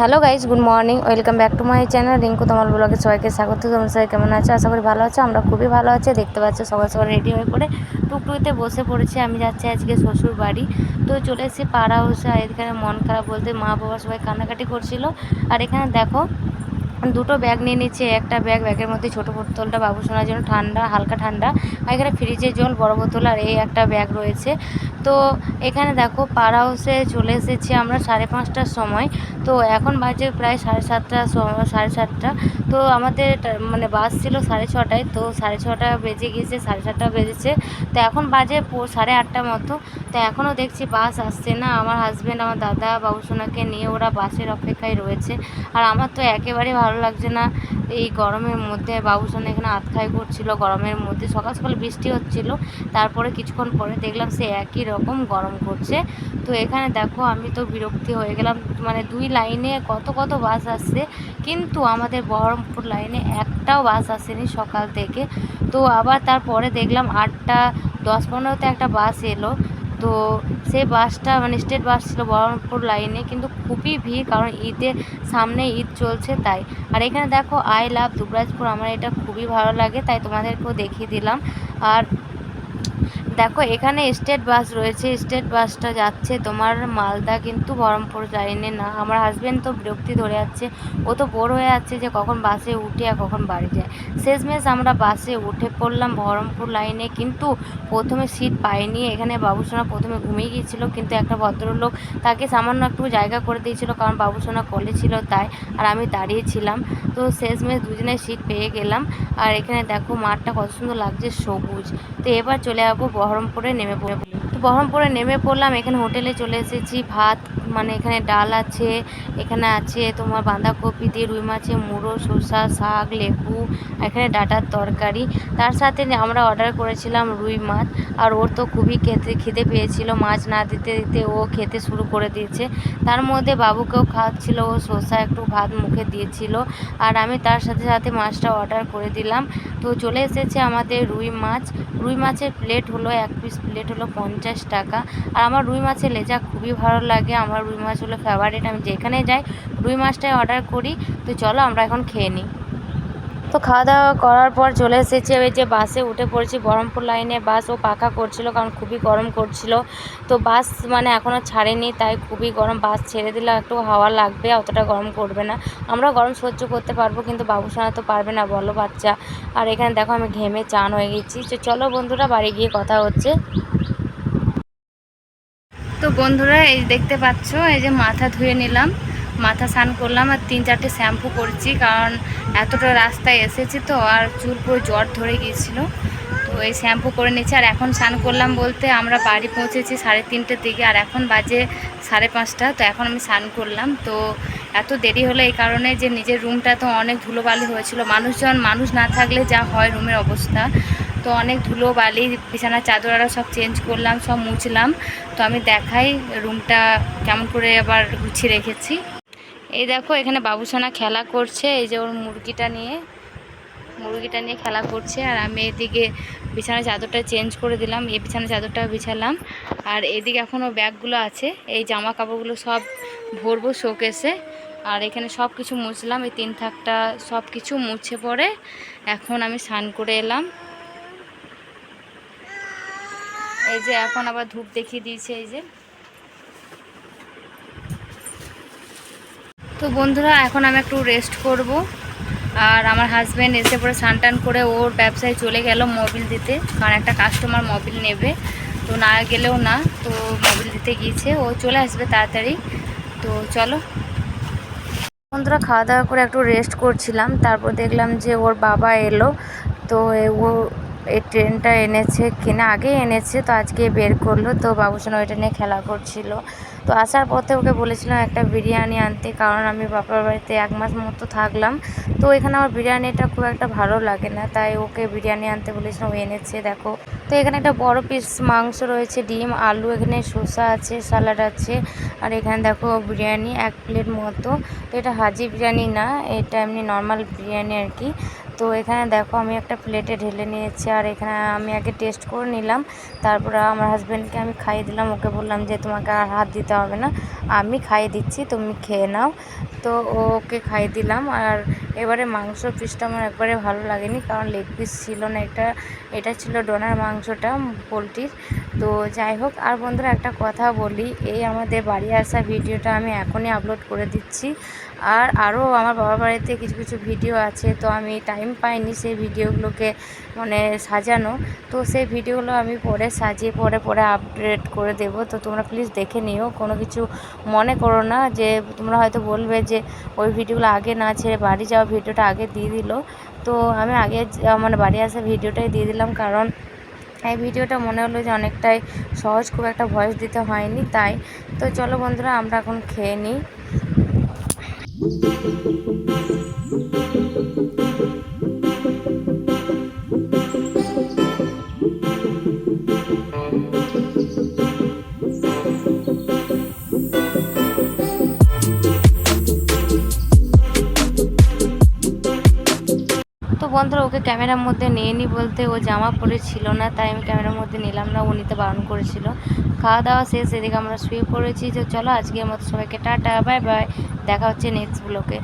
Hello guys good morning welcome back to my channel Rinku তোমার ব্লগে সবাইকে স্বাগত। তোমার সবাই কেমন আছো? আশা করি ভালো আছো। আমরা খুবই ভালো আছি। দেখতে পাচ্ছ, সকাল সকাল রেডি হয়ে পড়ে টুকটুকিতে বসে পড়েছি। আমি যাচ্ছি আজকে শ্বশুর বাড়ি। তো চলে এসেছি পাড়া আর এখানে মন খারাপ বলতে মা বাবা সবাই কান্নাকাটি করছিল। আর এখানে দেখো, দুটো ব্যাগ নিয়ে নিচ্ছে। একটা ব্যাগ ব্যাগের মধ্যে ছোটো বোতলটা বাবু শোনার জন্য ঠান্ডা, হালকা ঠান্ডা। আর এখানে ফ্রিজের জল, বড় বোতল আর এই একটা ব্যাগ রয়েছে। তো এখানে দেখো পাড়া হাউসে চলে এসেছি আমরা সাড়ে পাঁচটার সময়। তো এখন বাজে প্রায় সাড়ে সময় সাড়ে সাতটা। তো আমাদের মানে বাস ছিল সাড়ে ছটায়, তো সাড়ে ছটা বেজে গিয়েছে, সাড়ে সাতটা বেজেছে। তো এখন বাজে সাড়ে আটটা মতো। তো এখনও দেখছি বাস আসছে না। আমার হাজব্যান্ড আমার দাদা, বাবুসোনাকে নিয়ে ওরা বাসের অপেক্ষায় রয়েছে। আর আমার তো একেবারেই ভালো লাগছে না। এই গরমের মধ্যে বাবুসোনা এখানে আতখাই করছিল, গরমের মধ্যে সকাল সকাল বৃষ্টি হচ্ছিল। তারপরে কিছুক্ষণ পরে দেখলাম সে একই রকম গরম করছে। তো এখানে দেখো আমি তো বিরক্তি হয়ে গেলাম। মানে দুই লাইনে কত কত বাস আসছে, কিন্তু আমাদের বহরমপুর লাইনে একটাও বাস আসেনি সকাল থেকে। তো আবার তারপরে দেখলাম আটটা, দশ পনেরোতে একটা বাস এলো। তো সেই বাসটা মানে স্টেট বাস ছিল বহরমপুর লাইনে কিন্তু খুবই ভিড়, কারণ ঈদের সামনে ঈদ চলছে তাই। আর এখানে দেখো আই লাভ দুবরাজপুর, আমার এটা খুবই ভালো লাগে, তাই তোমাদেরকেও দেখিয়ে দিলাম। আর দেখো, এখানে স্টেট বাস রয়েছে স্টেট বাসটা যাচ্ছে তোমার মালদা কিন্তু বহরমপুর লাইনে না। আমার হাজব্যান্ড তো বিরক্তি ধরে যাচ্ছে ও তো বোর হয়ে যাচ্ছে যে কখন বাসে উঠে আর কখন বাড়ি যায়। শেষমেশ আমরা বাসে উঠে পড়লাম বহরমপুর লাইনে কিন্তু প্রথমে সিট পাইনি। এখানে বাবুসোনা প্রথমে ঘুমিয়ে গিয়েছিল, কিন্তু একটা ভদ্রলোক তাকে সামান্য একটু জায়গা করে দিয়েছিল, কারণ বাবুসোনা কলে ছিল তাই, আর আমি দাঁড়িয়েছিলাম তো শেষমেশ দুজনে সিট পেয়ে গেলাম। আর এখানে দেখো মাঠটা কত সুন্দর লাগছে সবুজ। তো এবার চলে যাব বহরমপুরে নেমে পড়ে তো বহরমপুরে নেমে পড়লাম এখানে হোটেলে চলে এসেছি ভাত মানে এখানে ডাল আছে, এখানে আছে তোমার বাঁধাকপি দিয়ে রুই মাছের মুড়ো, শসা, শাক, লেবু এখানে ডাটার তরকারি। তার সাথে আমরা অর্ডার করেছিলাম রুই মাছ, আর ওর তো খুবই খেতে, খিদে পেয়েছিল। মাছ না দিতে দিতে ও খেতে শুরু করে দিয়েছে। তার মধ্যে বাবুকেও খাওয়াচ্ছিল, ও শসা একটু ভাত মুখে দিয়েছিল। আর আমি তার সাথে সাথে মাছটা অর্ডার করে দিলাম। তো চলে এসেছে আমাদের রুই মাছ। রুই মাছের প্লেট হলো এক পিস প্লেট হলো পঞ্চাশ টাকা। আর আমার রুই মাছের লেজা খুবই ভালো লাগে। আমার রুই মাছ হলো ফেভারিট আমি যেখানে যাই রুই মাছটাই অর্ডার করি। তো চলো আমরা এখন খেয়ে নিই তো খাওয়া দাওয়া করার পর চলে এসেছি। ওই যে বাসে উঠে পড়েছি, বহরমপুর লাইনে বাস ও পাখা করছিল, কারণ খুবই গরম করছিল। তো বাস মানে এখনও ছাড়েনি, তাই খুবই গরম। বাস ছেড়ে দিলে একটু হাওয়া লাগবে, অতটা গরম করবে না। আমরা গরম সহ্য করতে পারব, কিন্তু বাবুসোনা তো পারবে না, বলো বাচ্চা। আর এখানে দেখো আমি ঘেমে চান হয়ে গেছি। তো চলো বন্ধুরা, বাড়ি গিয়ে কথা হচ্ছে। তো বন্ধুরা, এই দেখতে পাচ্ছ, এই যে মাথা ধুয়ে নিলাম। মাথা স্নান করলাম আর তিন চারটে শ্যাম্পু করছি, কারণ এতটা রাস্তায় এসেছি তো, আর চুল পুরো জ্বর ধরে গিয়েছিল। তো এই শ্যাম্পু করে নিচ্ছি আর এখন স্নান করলাম বলতে আমরা বাড়ি পৌঁছেছি সাড়ে তিনটের দিকে, আর এখন বাজে সাড়ে পাঁচটা, তো এখন আমি স্নান করলাম। তো এত দেরি হলো এই কারণে যে নিজের রুমটা তো অনেক ধুলোবালি হয়েছিল। মানুষজন, মানুষ না থাকলে যা হয় রুমের অবস্থা। তো অনেক ধুলো, বালি বিছানার চাদর আরও সব চেঞ্জ করলাম, সব মুছলাম। তো আমি দেখাই রুমটা কেমন করে আবার গুছিয়ে রেখেছি। এই দেখো, এখানে বাবুসোনা খেলা করছে, এই যে ওর মুরগিটা নিয়ে। মুরগিটা নিয়ে খেলা করছে, আর আমি এদিকে বিছানার চাদরটা চেঞ্জ করে দিলাম, এই বিছানার চাদরটা বিছালাম। আর এদিকে এখনও ব্যাগগুলো আছে, এই জামা কাপড়গুলো সব ভরবো শোকেসে। আর এখানে সব কিছু মুছলাম, এই তিন থাকটা সব কিছু মুছে পড়ে এখন আমি স্নান করে এলাম। এই যে এখন আবার ধূপ দেখিয়ে দিয়েছে, এই যে। তো বন্ধুরা, এখন আমি একটু রেস্ট করব। আর আমার হাজব্যান্ড এসে পরে টান করে ওর ব্যবসায় চলে গেল মোবিল দিতে। কারণ একটা কাস্টমার মোবিল নেবে। তো না গেলেও না, তো মোবিল দিতে গিয়েছে। ও চলে আসবে তাড়াতাড়ি। তো চলো। বন্ধুরা খাওয়া দাওয়া করে একটু রেস্ট করছিলাম। তারপর দেখলাম যে ওর বাবা এলো। তো ও এই ট্রেনটা এনেছে, কিনা আগে এনেছে, তো আজকে বের করল, তো বাবুসোনা ওইটা নিয়ে খেলা করছিল। তো আসার পথে ওকে বলেছিলাম একটা বিরিয়ানি আনতে, কারণ আমি বাবার বাড়িতে এক মাস মতো থাকলাম। তো এখানে আমার বিরিয়ানিটা খুব একটা ভালো লাগে না, তাই ওকে বিরিয়ানি আনতে বলেছিলাম, ও এনেছে, দেখো। তো এখানে একটা বড় পিস মাংস রয়েছে, ডিম, আলু, এখানে শসা আছে স্যালাড আছে, আর এখানে দেখো বিরিয়ানি এক প্লেট মতো। তো এটা হাজি বিরিয়ানি না, এটা এমনি নর্মাল বিরিয়ানি আর কি। তো এখানে দেখো আমি একটা প্লেটে ঢেলে নিয়েছি, আর এখানে আমি আগে টেস্ট করে নিলাম। তারপরে আমার হাজব্যান্ডকে আমি খাইয়ে দিলাম, ওকে বললাম যে তোমাকে আর হাত দিতে হবে না। আমি খাইয়ে দিচ্ছি, তুমি খেয়ে নাও। তো ওকে খাইয়ে দিলাম, আর এবারে মাংস পিসটা আমার একবারে ভালো লাগেনি, কারণ লেগ পিস ছিল না এটা। এটা ছিল ডোনার মাংসটা, পোলট্রির। তো যাই হোক, আর বন্ধুরা একটা কথা বলি, এই আমাদের বাড়ি আসা ভিডিওটা আমি এখনই আপলোড করে দিচ্ছি। আর আরও আমার বাবার বাড়িতে কিছু কিছু ভিডিও আছে, তো আমি টাইম পাইনি সেই ভিডিওগুলোকে মানে সাজানো। তো সেই ভিডিওগুলো আমি পরে সাজিয়ে পরে পরে আপডেট করে দেব। তো তোমরা প্লিজ দেখে নিও। কোনো কিছু মনে করো না যে তোমরা হয়তো বলবে যে ওই ভিডিওগুলো আগে না ছেড়ে বাড়ি যাওয়া ভিডিওটা আগে দিয়ে দিল। তো আমি আগে মানে বাড়ি আসা ভিডিওটাই দিয়ে দিলাম কারণ এই ভিডিওটা মনে হলো যে অনেকটাই সহজ, খুব একটা ভয়েস দিতে হয়নি, তাই। তো চলো বন্ধুরা, আমরা এখন খেয়ে নিই। thank you. বন্ধুরা ওকে ক্যামেরার মধ্যে নিয়ে নি বলতে ও জামা পরে ছিল না, তাই আমি ক্যামেরার মধ্যে নিলাম না, ও নিতে বারণ করেছিল। খাওয়া দাওয়া শেষ, এদিকে আমরা শুয়ে পড়েছি, তো চলো আজকের মতো সবাইকে টাটা বাই বাই দেখা হচ্ছে নেক্সট ব্লকে